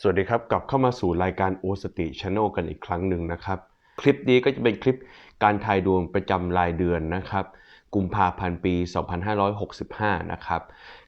สวัสดีครับ กลับเข้ามาสู่รายการโอสติช n นลกันอีกครั้งหนึ่งนะครับ คลิปนี้ก็จะเป็นคลิปการทายดวงประจำรายเดือนนะครับ กุมภาพันธ์ปี 2565 นะครับ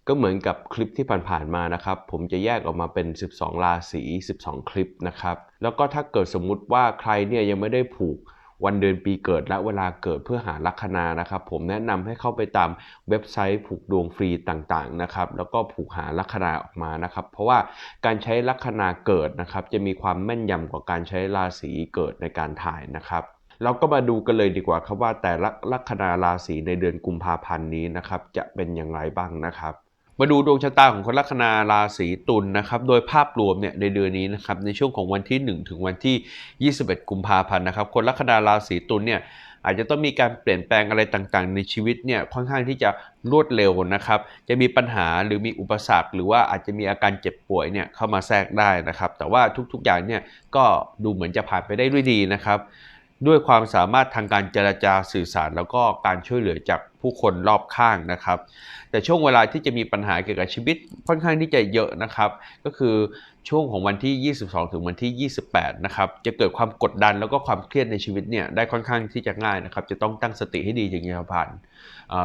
ก็เหมือนกับคลิปที่ผ่านๆมานะครับ ผมจะแยกออกมาเป็น 12 ราศี 12 คลิปนะครับ แล้วก็ถ้าเกิดสมมุติว่าใครเนี่ยยังไม่ได้ผูก วันเดือนปีเกิดและเวลาเกิดเพื่อหาลัคนานะครับ ผมแนะนำให้เข้าไปตามเว็บไซต์ผูกดวงฟรีต่างๆนะครับแล้วก็ผูกหาลัคนาออกมานะครับ เพราะว่าการใช้ลัคนาเกิดนะครับ จะมีความแม่นยำกว่าการใช้ราศีเกิดในการถ่ายนะครับเราก็มาดูกันเลยดีกว่าครับว่าแต่ละลัคนาราศีในเดือนกุมภาพันธ์นี้นะครับ จะเป็นอย่างไรบ้างนะครับ มาดูดวงชะตาของคนลัคนาราศีตุลนะครับโดยภาพรวมเนี่ยในเดือนนี้นะครับในช่วงของวันที่ 1 ถึงวันที่ 21 กุมภาพันธ์นะครับคนลัคนาราศีตุลเนี่ยอาจจะต้องมีการเปลี่ยนแปลงอะไรต่างๆ ในชีวิตเนี่ยค่อนข้างที่จะรวดเร็วนะครับ จะมีปัญหาหรือมีอุปสรรค หรือว่าอาจจะมีอาการเจ็บป่วยเนี่ยเข้ามาแทรกได้นะครับ แต่ว่าทุกๆอย่างเนี่ยก็ดูเหมือนจะผ่านไปได้ด้วยดีนะครับ ด้วยความสามารถทางการเจรจาสื่อสาร แล้วก็การช่วยเหลือจากผู้คนรอบข้างนะครับ แต่ช่วงเวลาที่จะมีปัญหาเกี่ยวกับชีวิตค่อนข้างที่จะเยอะนะครับ ก็คือช่วงของวันที่ 22 ถึงวันที่ 28 นะครับจะเกิดความกดดันแล้วก็ความเครียดในชีวิตเนี่ยได้ค่อนข้างที่จะง่ายนะครับ จะต้องตั้งสติให้ดีจึงจะผ่าน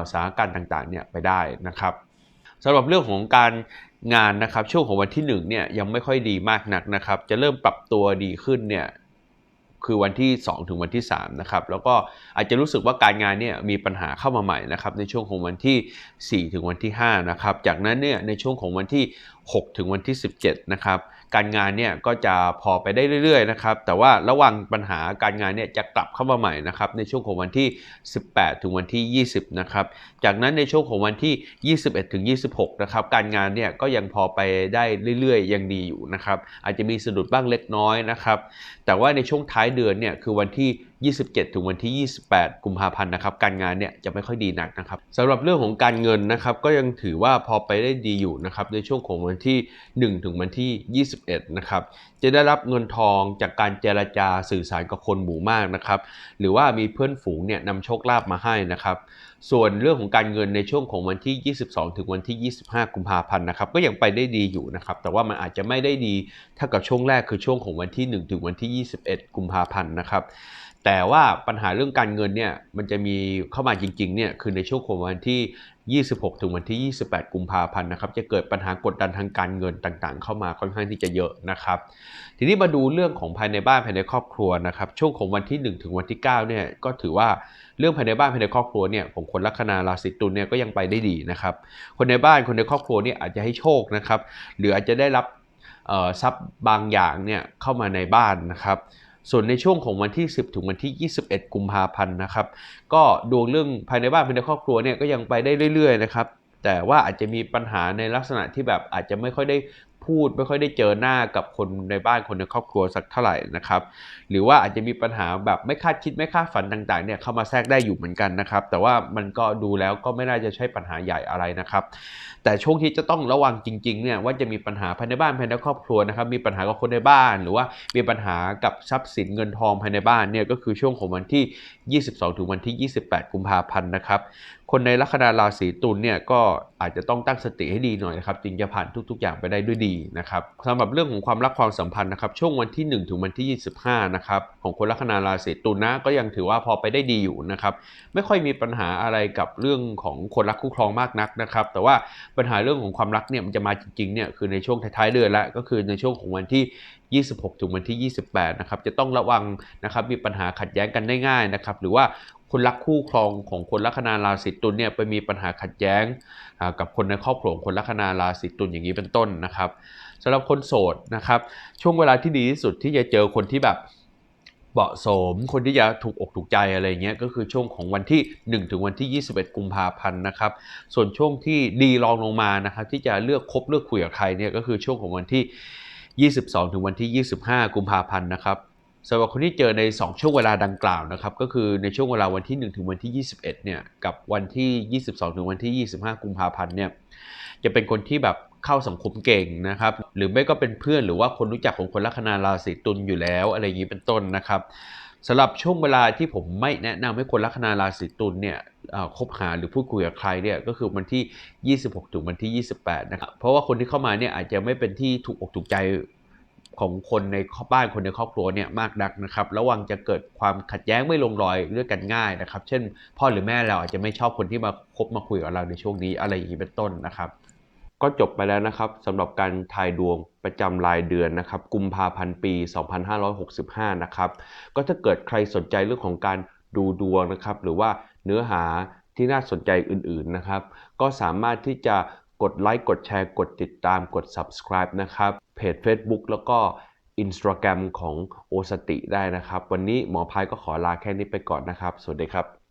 สถานการณ์ต่างๆเนี่ยไปได้นะครับสำหรับเรื่องของการงานนะครับช่วงของวันที่1เนี่ยยังไม่ค่อยดีมากนักนะครับ จะเริ่มปรับตัวดีขึ้นเนี่ย คือวันที่ 2 ถึงวันที่3นะครับแล้วก็อาจจะรู้สึกว่าการงานเนี่ยมีปัญหาเข้ามาใหม่นะครับในช่วงของวันที่ 4 ถึงวันที่5นะครับจากนั้นเนี่ยในช่วงของวันที่ 6 ถึงวันที่ 17นะครับ การงานเนี่ยก็จะพอไปได้เรื่อยๆนะครับแต่ว่าระหว่างปัญหาการงานเนี่ยจะกลับเข้ามาใหม่นะครับในช่วงของวันที่ 18 ถึงวันที่ 20 นะครับจากนั้นในช่วงของวันที่ 21 ถึง 26 นะครับการงานเนี่ยก็ยังพอไปได้เรื่อยๆ ยังดีอยู่นะครับอาจจะมีสะดุดบ้างเล็กน้อยนะครับแต่ว่าในช่วงท้ายเดือนเนี่ยคือวันที่ 27 ถึงวันที่ 28 กุมภาพันธ์นะครับการงานเนี่ยจะไม่ค่อยดีนักนะครับสำหรับเรื่องของการเงินนะครับก็ยังถือว่าพอไปได้ดีอยู่นะครับในช่วงของวันที่ 1 ถึงวันที่ 21 นะครับจะได้รับเงินทองจากการเจรจาสื่อสารกับคนหมู่มากนะครับหรือว่ามีเพื่อนฝูงเนี่ยนำโชคลาภมาให้นะครับส่วนเรื่องของการเงินในช่วงของวันที่ 22 ถึงวันที่ 25 กุมภาพันธ์นะครับก็ยังไปได้ดีอยู่นะครับแต่ว่ามันอาจจะไม่ได้ดีเท่ากับช่วงแรกคือช่วงของวันที่ 1 ถึงวันที่ 21 กุมภาพันธ์นะครับ แต่ว่าปัญหาเรื่องการเงินเนี่ยมันจะมีเข้ามาจริงๆเนี่ยคือในช่วงของวันที่ 26 ถึงวันที่ 28 กุมภาพันธ์นะครับจะเกิดปัญหากดดันทางการเงินต่างๆ เข้ามาค่อนข้างที่จะเยอะนะครับ ทีนี้มาดูเรื่องของภายในบ้านภายในครอบครัวนะครับช่วงของวันที่ 1 ถึงวันที่9เนี่ยก็ถือว่าเรื่องภายในบ้านภายในครอบครัวเนี่ยของคนลัคนาราศีตุลเนี่ยก็ยังไปได้ดีนะครับคนในบ้านคนในครอบครัวเนี่ยอาจจะให้โชคนะครับหรืออาจจะได้รับทรัพย์บางอย่างเนี่ยเข้ามาในบ้านนะครับ ส่วนในช่วงของวันที่ 10 ถึงวันที่ 21 กุมภาพันธ์นะครับ ก็ดวงเรื่องภายในบ้านภายในครอบครัวเนี่ยก็ยังไปได้เรื่อยๆนะครับ แต่ว่าอาจจะมีปัญหาในลักษณะที่แบบอาจจะไม่ค่อยได้ พูดไม่ค่อยได้เจอหน้ากับคนในบ้านคนในครอบครัวสักเท่าไหร่นะครับ หรือว่าอาจจะมีปัญหาแบบไม่คาดคิดไม่คาดฝันต่างๆเนี่ยเข้ามาแทรกได้อยู่เหมือนกันนะครับ แต่ว่ามันก็ดูแล้วก็ไม่น่าจะใช่ปัญหาใหญ่อะไรนะครับ แต่ช่วงที่จะต้องระวังจริงๆเนี่ยว่าจะมีปัญหาภายในบ้านภายในครอบครัวนะครับ มีปัญหากับคนในบ้าน หรือว่ามีปัญหากับทรัพย์สินเงินทองภายในบ้านเนี่ยก็คือช่วงของวันที่ 22 ถึงวันที่ 28 กุมภาพันธ์นะครับ คนในลัคนาราศีตุลเนี่ยก็อาจจะต้องตั้งสติให้ดีหน่อยนะครับจึงจะผ่านทุก ๆ อย่างไปได้ด้วยดีนะครับสำหรับเรื่องของความรักความสัมพันธ์นะครับช่วงวันที่ 1 ถึงวันที่ 25นะครับของคนลัคนาราศีตุลนะก็ยังถือว่าพอไปได้ดีอยู่นะครับไม่ค่อยมีปัญหาอะไรกับเรื่องของคนรักคู่ครองมากนักนะครับแต่ว่าปัญหาเรื่องของความรักเนี่ยมันจะมาจริงๆเนี่ยคือในช่วงท้ายๆเดือนล้วก็คือในช่วงของวันที่ 26 ถึงวันที่ 28นะครับจะต้องระวังนะครับมีปัญหาขัดแย้งกันได้ง่ายนะครับหรือว่า คนรักคู่ครองของคนลัคนาราศีตุลเนี่ยไปมีปัญหาขัดแย้งกับคนในครอบครัวของคนลัคนาราศีตุลอย่างนี้เป็นต้นนะครับสำหรับคนโสดนะครับ ช่วงเวลาที่ดีที่สุดที่จะเจอคนที่แบบเหมาะสมคนที่จะถูกอกถูกใจอะไรเงี้ยก็คือช่วงของวันที่ 1 ถึงวันที่ 21 กุมภาพันธ์นะครับ ส่วนช่วงที่ดีรองลงมานะครับที่จะเลือกคบเลือกคุยกับใครเนี่ยก็คือช่วงของวันที่ 22 ถึงวันที่ 25 กุมภาพันธ์นะครับ สำหรับคนที่เจอใน 2 ช่วงเวลาดังกล่าวนะครับก็คือในช่วงเวลาวันที่ 1 ถึงวันที่ 21เนี่ยกับวันที่ 22 ถึงวันที่ 25 กุมภาพันธ์เนี่ยจะเป็นคนที่แบบเข้าสังคมเก่งนะครับหรือไม่ก็เป็นเพื่อนหรือว่าคนรู้จักของคนลัคนาราศีตุลอยู่แล้วอะไรอย่างนี้เป็นต้นนะครับสำหรับช่วงเวลาที่ผมไม่แนะนำให้คนลัคนาราศีตุลเนี่ยคบหาหรือพูดคุยกับใครเนี่ยก็คือวันที่ 26 ถึงวันที่ 28 นะครับเพราะว่าคนที่เข้ามาเนี่ยอาจจะไม่เป็นที่ถูกอกถูกใจ ของคนในบ้านคนในครอบครัวเนี่ยมากนักนะครับ ระวังจะเกิดความขัดแย้งไม่ลงรอยด้วยกันง่ายนะครับ เช่น พ่อหรือแม่เราอาจจะไม่ชอบคนที่มาคบมาคุยกับเราในช่วงนี้อะไรอย่างนี้เป็นต้นนะครับ ก็จบไปแล้วนะครับสำหรับการทายดวงประจำรายเดือนนะครับ กุมภาพันธ์ปี 2565 นะครับ ก็ถ้าเกิดใครสนใจเรื่องของการดูดวงนะครับ หรือว่าเนื้อหาที่น่าสนใจอื่นๆนะครับ ก็สามารถที่จะ กดไลค์กดแชร์กดติดตามกด subscribe นะครับ เพจ Facebook แล้วก็ Instagram ของโอสติได้นะครับ วันนี้หมอพายก็ขอลาแค่นี้ไปก่อนนะครับ สวัสดีครับ